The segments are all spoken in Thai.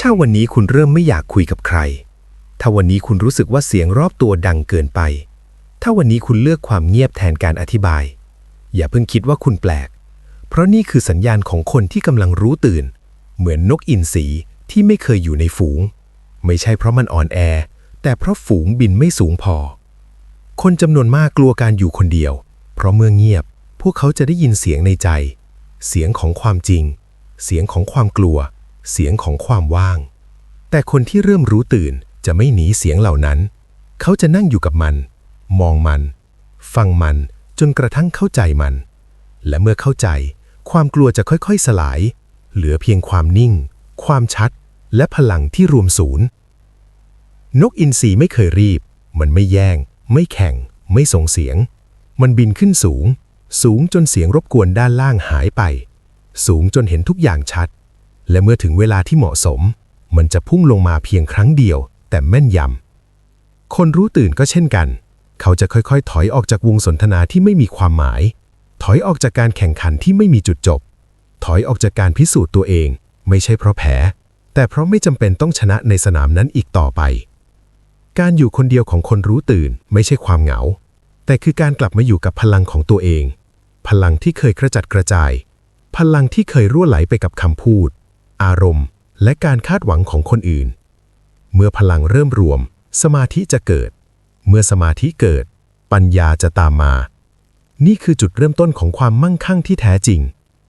ถ้าวันนี้คุณเริ่มไม่อยากคุยกับใคร ถ้าวันนี้คุณรู้สึกว่าเสียงรอบตัวดังเกินไป ถ้าวันนี้คุณเลือกความเงียบแทนการอธิบาย อย่าเพิ่งคิดว่าคุณแปลก เพราะนี่คือสัญญาณของคนที่กำลังรู้ตื่น เหมือนนกอินทรีที่ไม่เคยอยู่ในฝูง ไม่ใช่เพราะมันอ่อนแอ แต่เพราะฝูงบินไม่สูงพอ คนจำนวนมากกลัวการอยู่คนเดียว เพราะเมื่อเงียบ พวกเขาจะได้ยินเสียงในใจ เสียงของความจริง เสียงของความกลัว เสียงของความว่าง แต่คนที่เริ่มรู้ตื่นจะไม่หนีเสียงเหล่านั้น เขาจะนั่งอยู่กับมัน มองมัน ฟังมันจนกระทั่งเข้าใจมัน และเมื่อเข้าใจ ความกลัวจะค่อยๆสลาย เหลือเพียงความนิ่ง ความชัด และพลังที่รวมศูนย์ นกอินทรีไม่เคยรีบ มันไม่แย่ง ไม่แข่ง ไม่ส่งเสียง มันบินขึ้นสูง สูงจนเสียงรบกวนด้านล่างหายไป สูงจนเห็นทุกอย่างชัด และเมื่อถึงเวลาที่เหมาะสม มันจะพุ่งลงมาเพียงครั้งเดียว แต่แม่นยำ คนรู้ตื่นก็เช่นกัน เขาจะค่อยๆ ถอยออกจากวงสนทนาที่ไม่มีความหมาย ถอยออกจากการแข่งขันที่ไม่มีจุดจบ ถอยออกจากการพิสูจน์ตัวเอง ไม่ใช่เพราะแพ้ แต่เพราะไม่จำเป็นต้องชนะในสนามนั้นอีกต่อไป การอยู่คนเดียวของคนรู้ตื่นไม่ใช่ความเหงา แต่คือการกลับมาอยู่กับพลังของตัวเอง พลังที่เคยกระจัดกระจาย พลังที่เคยรั่วไหลไปกับคำพูด อารมณ์ และการคาดหวังของคนอื่น เมื่อพลังเริ่มรวม สมาธิจะเกิด เมื่อสมาธิเกิด ปัญญาจะตามมา นี่คือจุดเริ่มต้นของความมั่งคั่งที่แท้จริง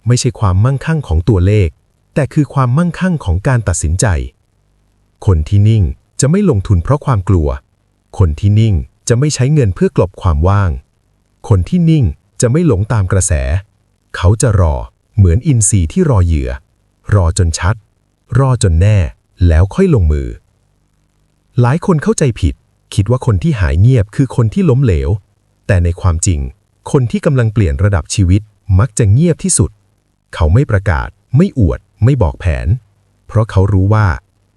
ไม่ใช่ความมั่งคั่งของตัวเลข แต่คือความมั่งคั่งของการตัดสินใจ คนที่นิ่งจะไม่ลงทุนเพราะความกลัว คนที่นิ่งจะไม่ใช้เงินเพื่อกลบความว่าง คนที่นิ่งจะไม่หลงตามกระแส เขาจะรอเหมือนอินทรีที่รอเหยื่อ รอจนชัด รอจนแน่ แล้วค่อยลงมือ หลายคนเข้าใจผิด คิดว่าคนที่หายเงียบคือคนที่ล้มเหลว แต่ในความจริง คนที่กำลังเปลี่ยนระดับชีวิตมักจะเงียบที่สุด เขาไม่ประกาศ ไม่อวด ไม่บอกแผน เพราะเขารู้ว่า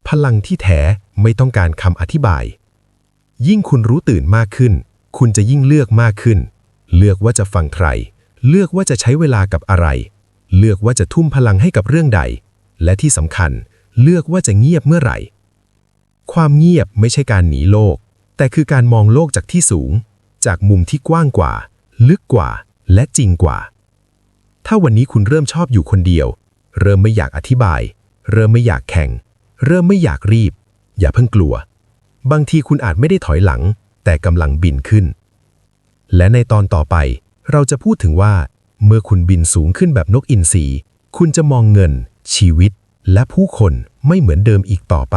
พลังที่แท้ไม่ต้องการคำอธิบาย ยิ่งคุณรู้ตื่นมากขึ้น คุณจะยิ่งเลือกมากขึ้น เลือกว่าจะฟังใคร เลือกว่าจะใช้เวลากับอะไร เลือกว่าจะทุ่มพลังให้กับเรื่องใด และที่สำคัญเลือกว่าจะเงียบเมื่อไหร่ ความเงียบไม่ใช่การหนีโลก แต่คือการมองโลกจากที่สูง จากมุมที่กว้างกว่า ลึกกว่า และจริงกว่า ถ้าวันนี้คุณเริ่มชอบอยู่คนเดียว เริ่มไม่อยากอธิบาย เริ่มไม่อยากแข่ง เริ่มไม่อยากรีบ อย่าเพิ่งกลัว บางทีคุณอาจไม่ได้ถอยหลัง แต่กำลังบินขึ้น และในตอนต่อไปเราจะพูดถึงว่า เมื่อคุณบินสูงขึ้นแบบนกอินทรีคุณจะมองเงิน ชีวิต และผู้คนไม่เหมือนเดิมอีกต่อไป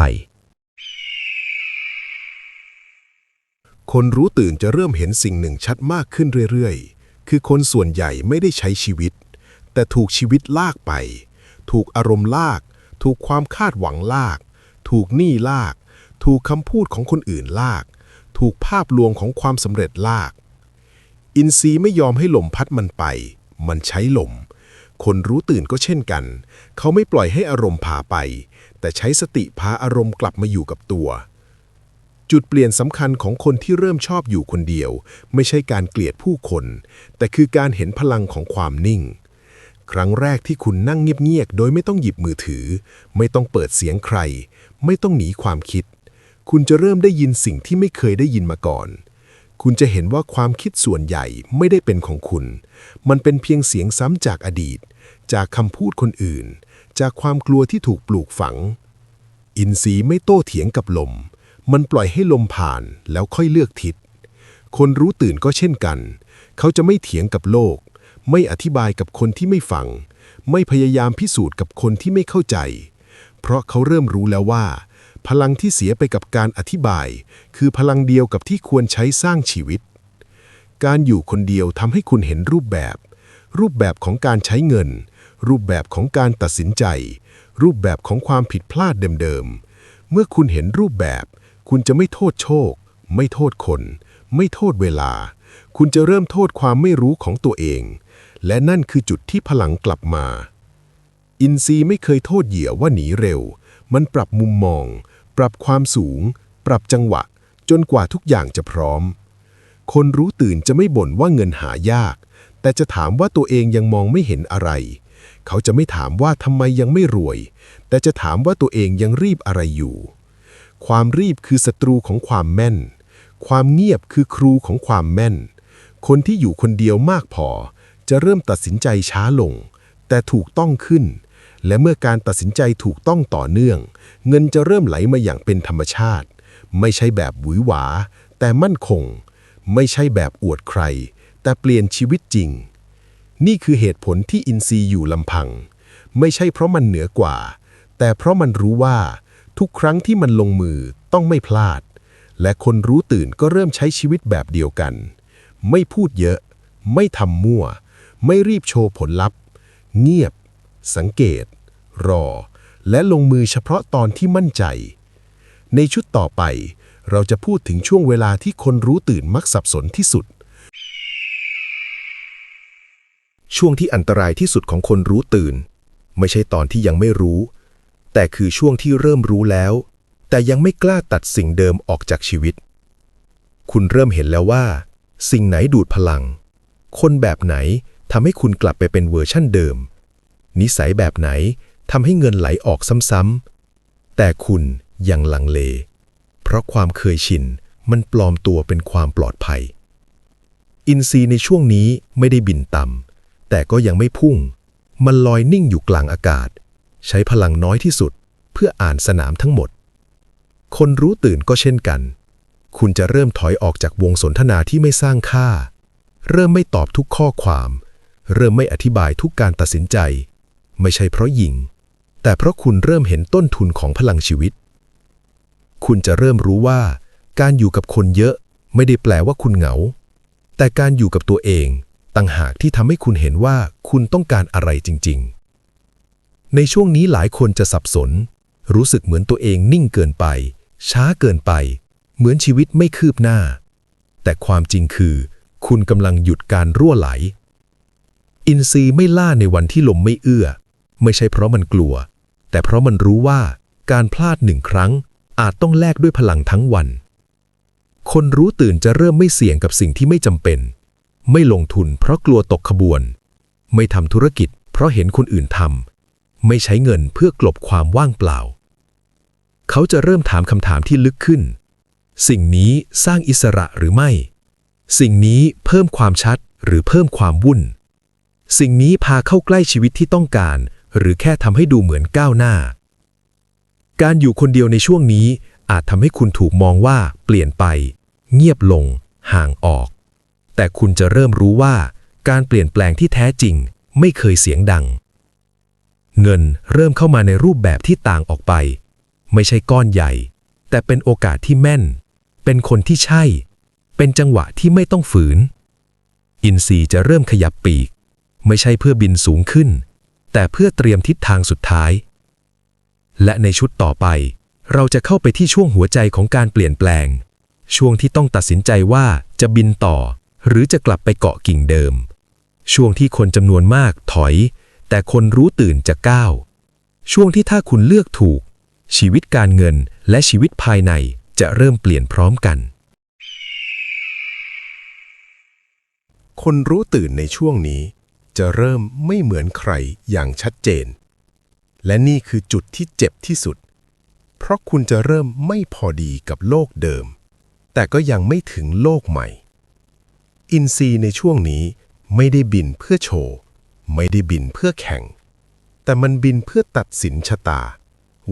คนรู้ตื่นจะเริ่มเห็นสิ่งหนึ่งชัดมากขึ้นเรื่อยๆ คือคนส่วนใหญ่ไม่ได้ใช้ชีวิต แต่ถูกชีวิตลากไป ถูกอารมณ์ลาก ถูกความคาดหวังลาก ถูกหนี้ลาก ถูกคำพูดของคนอื่นลาก ถูกภาพลวงของความสำเร็จลาก อินทรีย์ไม่ยอมให้ลมพัดมันไป มันใช้ลม คนรู้ตื่นก็เช่นกัน เขาไม่ปล่อยให้อารมณ์พาไป แต่ใช้สติพาอารมณ์กลับมาอยู่กับตัว จุดเปลี่ยนสำคัญของคนที่เริ่มชอบอยู่คนเดียว ไม่ใช่การเกลียดผู้คน แต่คือการเห็นพลังของความนิ่ง ครั้งแรกที่คุณนั่งเงียบๆโดยไม่ต้องหยิบมือถือ ไม่ต้องเปิดเสียงใคร ไม่ต้องหนีความคิด คุณจะเริ่มได้ยินสิ่งที่ไม่เคยได้ยินมาก่อน คุณจะเห็นว่าความคิดส่วนใหญ่ไม่ได้เป็นของคุณ มันเป็นเพียงเสียงซ้ำจากอดีต จากคำพูดคนอื่น จากความกลัวที่ถูกปลูกฝัง อินทรีย์ไม่โต้เถียงกับลม มันปล่อยให้ลมผ่านแล้วค่อยเลือกทิศ คนรู้ตื่นก็เช่นกัน เขาจะไม่เถียงกับโลก ไม่อธิบายกับคนที่ไม่ฟัง ไม่พยายามพิสูจน์กับคนที่ไม่เข้าใจ เพราะเขาเริ่มรู้แล้วว่า พลังที่เสียไปกับการอธิบาย คือพลังเดียวกับที่ควรใช้สร้างชีวิต การอยู่คนเดียวทำให้คุณเห็นรูปแบบ รูปแบบของการใช้เงิน รูปแบบของการตัดสินใจ รูปแบบของความผิดพลาดเดิมๆ เมื่อคุณเห็นรูปแบบ คุณจะไม่โทษโชค ไม่โทษคน ไม่โทษเวลา คุณจะเริ่มโทษความไม่รู้ของตัวเอง และนั่นคือจุดที่พลังกลับมา อินทรีไม่เคยโทษเหยื่อว่าหนีเร็วมันปรับมุมมอง ปรับความสูง ปรับจังหวะ จนกว่าทุกอย่างจะพร้อม คนรู้ตื่นจะไม่บ่นว่าเงินหายาก แต่จะถามว่าตัวเองยังมองไม่เห็นอะไร เขาจะไม่ถามว่าทำไมยังไม่รวย แต่จะถามว่าตัวเองยังรีบอะไรอยู่ ความรีบคือศัตรูของความแม่น ความเงียบคือครูของความแม่น คนที่อยู่คนเดียวมากพอ จะเริ่มตัดสินใจช้าลง แต่ถูกต้องขึ้น และเมื่อการตัดสินใจถูกต้องต่อเนื่อง เงินจะเริ่มไหลมาอย่างเป็นธรรมชาติ ไม่ใช่แบบหวือหวา แต่มั่นคง ไม่ใช่แบบอวดใคร แต่เปลี่ยนชีวิตจริง นี่คือเหตุผลที่อินทรีย์อยู่ลำพัง ไม่ใช่เพราะมันเหนือกว่า แต่เพราะมันรู้ว่า ทุกครั้งที่มันลงมือต้องไม่พลาด และคนรู้ตื่นก็เริ่มใช้ชีวิตแบบเดียวกัน ไม่พูดเยอะ ไม่ทำมั่ว ไม่รีบโชว์ผลลัพธ์ เงียบ สังเกต รอ และลงมือเฉพาะตอนที่มั่นใจ ในชุดต่อไป เราจะพูดถึงช่วงเวลาที่คนรู้ตื่นมักสับสนที่สุด ช่วงที่อันตรายที่สุดของคนรู้ตื่น ไม่ใช่ตอนที่ยังไม่รู้ แต่คือช่วงที่เริ่มรู้แล้ว แต่ยังไม่กล้าตัดสิ่งเดิมออกจากชีวิต คุณเริ่มเห็นแล้วว่า สิ่งไหนดูดพลัง คนแบบไหนทำให้คุณกลับไปเป็นเวอร์ชั่นเดิม นิสัยแบบไหน ทำให้เงินไหลออกซ้ำๆ แต่คุณยังลังเล เพราะความเคยชินมันปลอมตัวเป็นความปลอดภัย อินทรีย์ในช่วงนี้ไม่ได้บินต่ำแต่ก็ยังไม่พุ่ง มันลอยนิ่งอยู่กลางอากาศ ใช้พลังน้อยที่สุดเพื่ออ่านสนามทั้งหมด คนรู้ตื่นก็เช่นกัน คุณจะเริ่มถอยออกจากวงสนทนาที่ไม่สร้างค่า เริ่มไม่ตอบทุกข้อความ เริ่มไม่อธิบายทุกการตัดสินใจ ไม่ใช่เพราะหยิง แต่เพราะคุณเริ่มเห็นต้นทุนของพลังชีวิต คุณจะเริ่มรู้ว่า การอยู่กับคนเยอะไม่ได้แปลว่าคุณเหงา แต่การอยู่กับตัวเองต่างหากที่ทำให้คุณเห็นว่าคุณต้องการอะไรจริง ๆ ในช่วงนี้หลายคนจะสับสน รู้สึกเหมือนตัวเองนิ่งเกินไป ช้าเกินไป เหมือนชีวิตไม่คืบหน้า แต่ความจริงคือ คุณกำลังหยุดการรั่วไหล อินทรีย์ไม่ล่าในวันที่ลมไม่เอื้อ ไม่ใช่เพราะมันกลัว แต่เพราะมันรู้ว่าการพลาดหนึ่งครั้งอาจต้องแลกด้วยพลังทั้งวัน คนรู้ตื่นจะเริ่มไม่เสี่ยงกับสิ่งที่ไม่จำเป็น ไม่ลงทุนเพราะกลัวตกขบวน ไม่ทำธุรกิจเพราะเห็นคนอื่นทำ ไม่ใช้เงินเพื่อกลบความว่างเปล่า เขาจะเริ่มถามคำถามที่ลึกขึ้น สิ่งนี้สร้างอิสระหรือไม่ สิ่งนี้เพิ่มความชัดหรือเพิ่มความวุ่น สิ่งนี้พาเข้าใกล้ชีวิตที่ต้องการ หรือแค่ทำให้ดูเหมือนก้าวหน้า การอยู่คนเดียวในช่วงนี้อาจทำให้คุณถูกมองว่าเปลี่ยนไป เงียบลง ห่างออก แต่คุณจะเริ่มรู้ว่า การเปลี่ยนแปลงที่แท้จริง ไม่เคยเสียงดัง เงินเริ่มเข้ามาในรูปแบบที่ต่างออกไป ไม่ใช่ก้อนใหญ่ แต่เป็นโอกาสที่แม่น เป็นคนที่ใช่ เป็นจังหวะที่ไม่ต้องฝืน อินทรีย์จะเริ่มขยับปีก ไม่ใช่เพื่อบินสูงขึ้น แต่เพื่อเตรียมทิศทางสุดท้าย และในชุดต่อไป เราจะเข้าไปที่ช่วงหัวใจของการเปลี่ยนแปลง ช่วงที่ต้องตัดสินใจว่าจะบินต่อ หรือจะกลับไปเกาะกิ่งเดิม ช่วงที่คนจำนวนมากถอย แต่คนรู้ตื่นจะก้าว ช่วงที่ถ้าคุณเลือกถูก ชีวิตการเงินและชีวิตภายในจะเริ่มเปลี่ยนพร้อมกัน คนรู้ตื่นในช่วงนี้ จะเริ่มไม่เหมือนใครอย่างชัดเจน และนี่คือจุดที่เจ็บที่สุด เพราะคุณจะเริ่มไม่พอดีกับโลกเดิม แต่ก็ยังไม่ถึงโลกใหม่ อินซีย์ในช่วงนี้ไม่ได้บินเพื่อโชว์ ไม่ได้บินเพื่อแข่ง แต่มันบินเพื่อตัดสินชะตา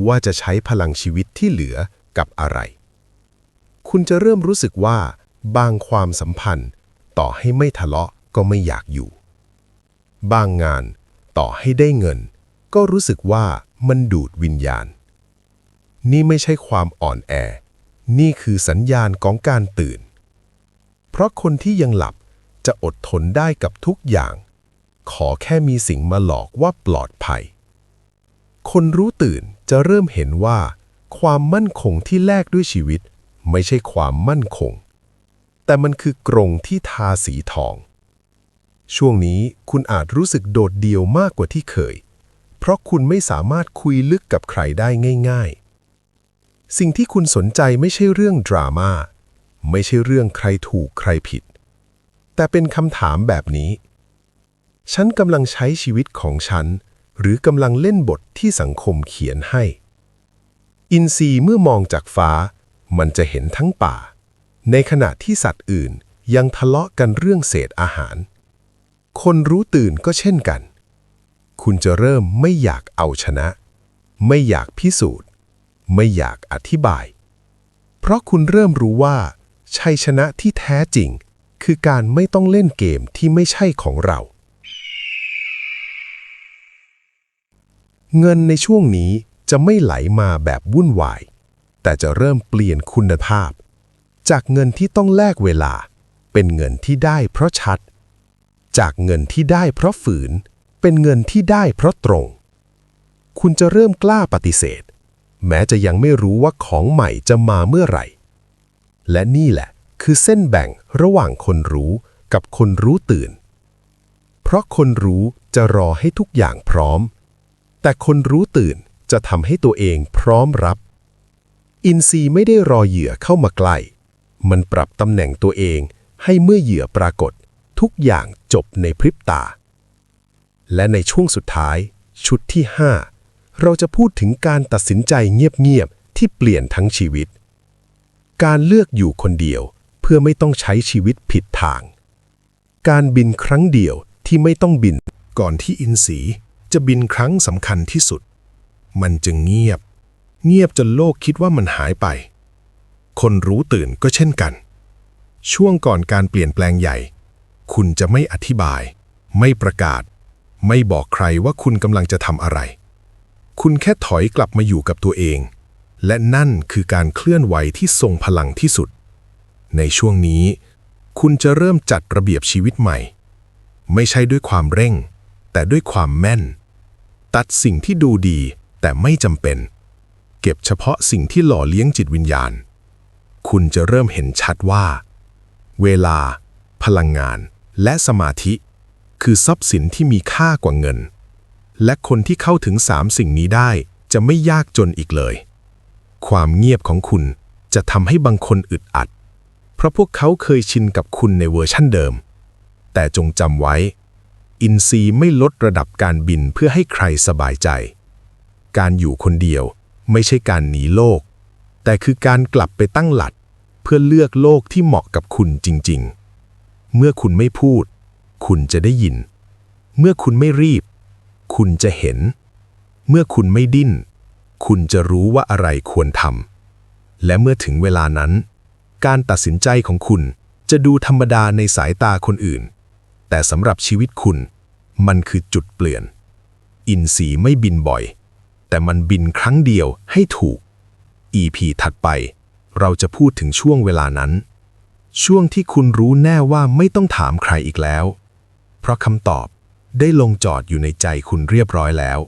ว่าจะใช้พลังชีวิตที่เหลือกับอะไร คุณจะเริ่มรู้สึกว่า บางความสัมพันธ์ ต่อให้ไม่ทะเลาะก็ไม่อยากอยู่ บางงานต่อให้ได้เงิน ก็รู้สึกว่ามันดูดวิญญาณ นี่ไม่ใช่ความอ่อนแอ นี่คือสัญญาณของการตื่น เพราะคนที่ยังหลับจะอดทนได้กับทุกอย่าง ขอแค่มีสิ่งมาหลอกว่าปลอดภัย คนรู้ตื่นจะเริ่มเห็นว่า ความมั่นคงที่แลกด้วยชีวิต ไม่ใช่ความมั่นคง แต่มันคือกรงที่ทาสีทอง ช่วงนี้คุณอาจรู้สึกโดดเดี่ยวมากกว่าที่เคย เพราะคุณไม่สามารถคุยลึกกับใครได้ง่าย ๆ สิ่งที่คุณสนใจไม่ใช่เรื่องดราม่าไม่ใช่เรื่องใครถูกใครผิด แต่เป็นคำถามแบบนี้ ฉันกำลังใช้ชีวิตของฉัน หรือกำลังเล่นบทที่สังคมเขียนให้ อินทรีเมื่อมองจากฟ้า มันจะเห็นทั้งป่า ในขณะที่สัตว์อื่นยังทะเลาะกันเรื่องเศษอาหาร คนรู้ตื่นก็เช่นกัน คุณจะเริ่มไม่อยากเอาชนะ ไม่อยากพิสูจน์ ไม่อยากอธิบาย เพราะคุณเริ่มรู้ว่า ชัยชนะที่แท้จริง คือการไม่ต้องเล่นเกมที่ไม่ใช่ของเรา เงินในช่วงนี้จะไม่ไหลมาแบบวุ่นวาย แต่จะเริ่มเปลี่ยนคุณภาพ จากเงินที่ต้องแลกเวลา เป็นเงินที่ได้เพราะชัด จากเงินที่ได้เพราะฝืน เป็นเงินที่ได้เพราะตรง คุณจะเริ่มกล้าปฏิเสธ แม้จะยังไม่รู้ว่าของใหม่จะมาเมื่อไหร่ และนี่แหละคือเส้นแบ่งระหว่างคนรู้กับคนรู้ตื่น เพราะคนรู้จะรอให้ทุกอย่างพร้อม แต่คนรู้ตื่นจะทำให้ตัวเองพร้อมรับ อินทรีย์ไม่ได้รอเหยื่อเข้ามาใกล้ มันปรับตำแหน่งตัวเองให้เมื่อเหยื่อปรากฏ ทุกอย่างจบในพริบตา และในช่วงสุดท้าย ชุดที่ 5 เราจะพูดถึงการตัดสินใจเงียบๆที่เปลี่ยนทั้งชีวิต การเลือกอยู่คนเดียวเพื่อไม่ต้องใช้ชีวิตผิดทาง การบินครั้งเดียวที่ไม่ต้องบินก่อนที่อินทรีจะบินครั้งสำคัญที่สุด มันจึงเงียบ เงียบจนโลกคิดว่ามันหายไป คนรู้ตื่นก็เช่นกัน ช่วงก่อนการเปลี่ยนแปลงใหญ่ คุณจะไม่อธิบาย ไม่ประกาศ ไม่บอกใครว่าคุณกำลังจะทำอะไร คุณแค่ถอยกลับมาอยู่กับตัวเอง และนั่นคือการเคลื่อนไหวที่ทรงพลังที่สุด ในช่วงนี้ คุณจะเริ่มจัดระเบียบชีวิตใหม่ ไม่ใช่ด้วยความเร่ง แต่ด้วยความแม่น ตัดสิ่งที่ดูดีแต่ไม่จำเป็น เก็บเฉพาะสิ่งที่หล่อเลี้ยงจิตวิญญาณ คุณจะเริ่มเห็นชัดว่า เวลา พลังงาน และสมาธิ คือทรัพย์สินที่มีค่ากว่าเงิน และคนที่เข้าถึงสามสิ่งนี้ได้จะไม่ยากจนอีกเลย ความเงียบของคุณจะทำให้บางคนอึดอัด เพราะพวกเขาเคยชินกับคุณในเวอร์ชั่นเดิม แต่จงจำไว้ อินซีย์ไม่ลดระดับการบินเพื่อให้ใครสบายใจ การอยู่คนเดียวไม่ใช่การหนีโลก แต่คือการกลับไปตั้งหลักเพื่อเลือกโลกที่เหมาะกับคุณจริง ๆ เมื่อคุณไม่พูด คุณจะได้ยิน เมื่อคุณไม่รีบ คุณจะเห็น เมื่อคุณไม่ดิ้น คุณจะรู้ว่าอะไรควรทำ และเมื่อถึงเวลานั้น การตัดสินใจของคุณจะดูธรรมดาในสายตาคนอื่น แต่สำหรับชีวิตคุณ มันคือจุดเปลี่ยน อินทรีไม่บินบ่อย แต่มันบินครั้งเดียวให้ถูก EP ถัดไป เราจะพูดถึงช่วงเวลานั้น ช่วงที่คุณรู้แน่ว่าไม่ต้องถามใครอีกแล้ว เพราะคำตอบได้ลงจอดอยู่ในใจคุณเรียบร้อยแล้ว